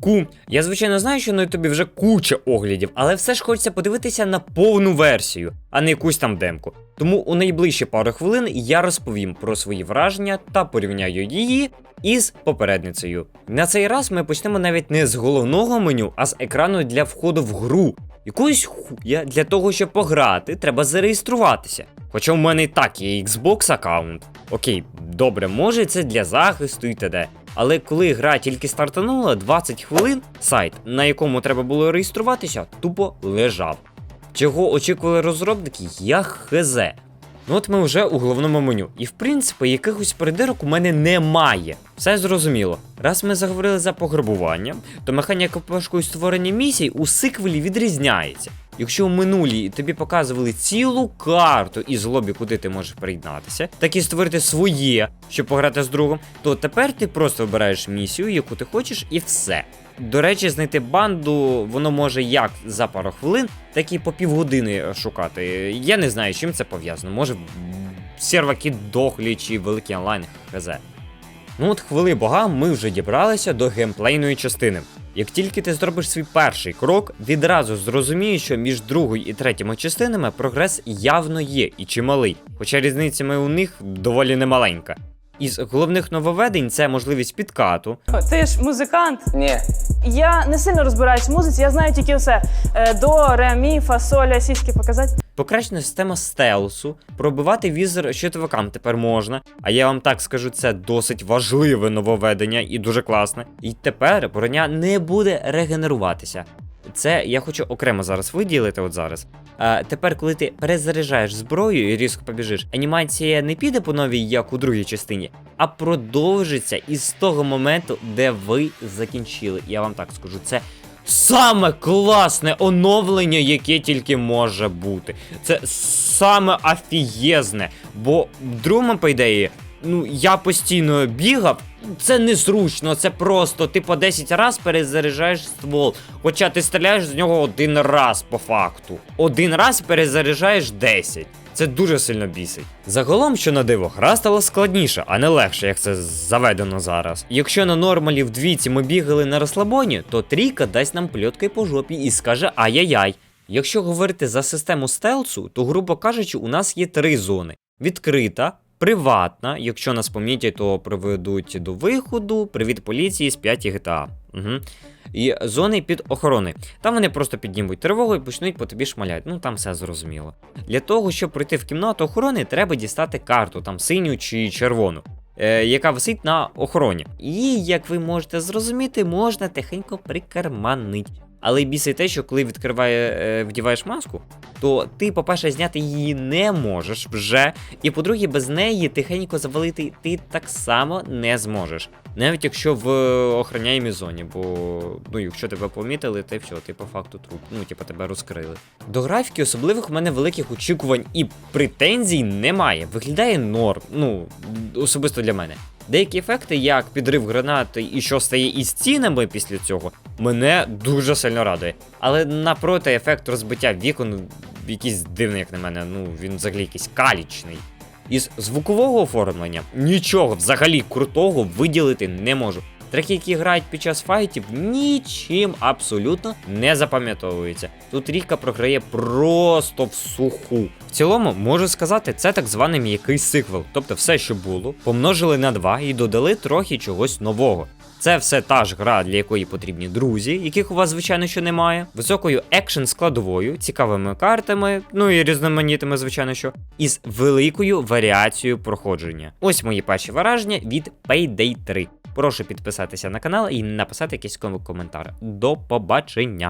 Ку. Я звичайно знаю, що на тобі вже куча оглядів, але все ж хочеться подивитися на повну версію, а не якусь там демку. Тому у найближчі пару хвилин я розповім про свої враження та порівняю її із попередницею. На цей раз ми почнемо навіть не з головного меню, а з екрану для входу в гру. Якусь хуя для того, щоб пограти, треба зареєструватися. Хоча в мене і так є Xbox аккаунт. Окей, добре, може це для захисту і т.д. Але коли гра тільки стартанула, 20 хвилин сайт, на якому треба було реєструватися, тупо лежав. Чого очікували розробники, я хз. Ну от ми вже у головному меню. І в принципі, якихось придирок у мене немає. Все зрозуміло. Раз ми заговорили за пограбування, то механіка пошуку і створення місій у сиквелі відрізняється. Якщо у минулій тобі показували цілу карту із лобі, куди ти можеш приєднатися, так і створити своє, щоб пограти з другом, то тепер ти просто вибираєш місію, яку ти хочеш, і все. До речі, знайти банду воно може як за пару хвилин, так і по півгодини шукати. Я не знаю, чим це пов'язано. Може, серваки дохлі чи великий онлайн хз. Ну от хвили бога, ми вже дібралися до геймплейної частини. Як тільки ти зробиш свій перший крок, відразу зрозумієш, що між другою і третіми частинами прогрес явно є і чималий, хоча різницями у них доволі немаленька. Із головних нововведень це можливість підкату, Ти ж музикант. Ні. Я не сильно розбираюсь в музиці, я знаю тільки все. Е, До, ре, мі, фа, соль, сіськи показати. Покращена система стелсу, пробивати візор щитовикам тепер можна. А я вам так скажу, це досить важливе нововведення і дуже класне. І тепер броня не буде регенеруватися. Це я хочу окремо зараз виділити. От зараз. А, тепер, коли ти перезаряджаєш зброю і різко побіжиш, анімація не піде по новій, як у другій частині, а продовжиться із того моменту, де ви закінчили. Я вам так скажу, це саме класне оновлення, яке тільки може бути. Це саме афієзне. Бо в по ідеї, ну я постійно бігав. Це незручно, це просто ти по 10 раз перезаряджаєш ствол. Хоча ти стріляєш з нього один раз по факту. Один раз перезаряджаєш 10. Це дуже сильно бісить. Загалом, що на диво, гра стала складніша, а не легше, як це заведено зараз. Якщо на нормалі в двійці ми бігали на розслабоні, то трійка дасть нам пльотки по жопі і скаже ай-яй-яй. Якщо говорити за систему стелсу, то, грубо кажучи, у нас є три зони: відкрита, приватна, якщо нас помітять, то приведуть до виходу, привіт поліції з 5 GTA. Угу. І зони під охорони. Там вони просто піднімуть тривогу і почнуть по тобі шмаляти. Ну там все зрозуміло. Для того, щоб пройти в кімнату охорони, треба дістати карту, там синю чи червону. Е, яка висить на охороні. І, як ви можете зрозуміти, можна тихенько прикарманить. Але бісить те, що коли відкриває, е, вдіваєш маску, то ти, по-перше, зняти її не можеш вже. І по-друге, без неї тихенько завалити ти так само не зможеш. Навіть якщо в охороняємій зоні, бо ну, якщо тебе помітили, то все, ти по факту труп. Ну, типу, тебе розкрили. До графіки особливих у мене великих очікувань і претензій немає. Виглядає норм, ну, особисто для мене. Деякі ефекти, як підрив гранати і що стає із цінами після цього, мене дуже сильно радує. Але напроти ефект розбиття вікон якийсь дивний, як на мене, ну він взагалі якийсь калічний. Із звукового оформлення нічого взагалі крутого виділити не можу. Треки, які грають під час файтів, нічим абсолютно не запам'ятовуються. Тут ріка програє просто в суху. В цілому, можу сказати, це так званий м'який сиквел. Тобто все, що було, помножили на 2 і додали трохи чогось нового. Це все та ж гра, для якої потрібні друзі, яких у вас, звичайно, що немає, високою екшн складовою, цікавими картами, ну і різноманітними, звичайно, що, із великою варіацією проходження. Ось мої перші враження від Payday 3. Прошу підписатися на канал і написати якийсь коментар. До побачення!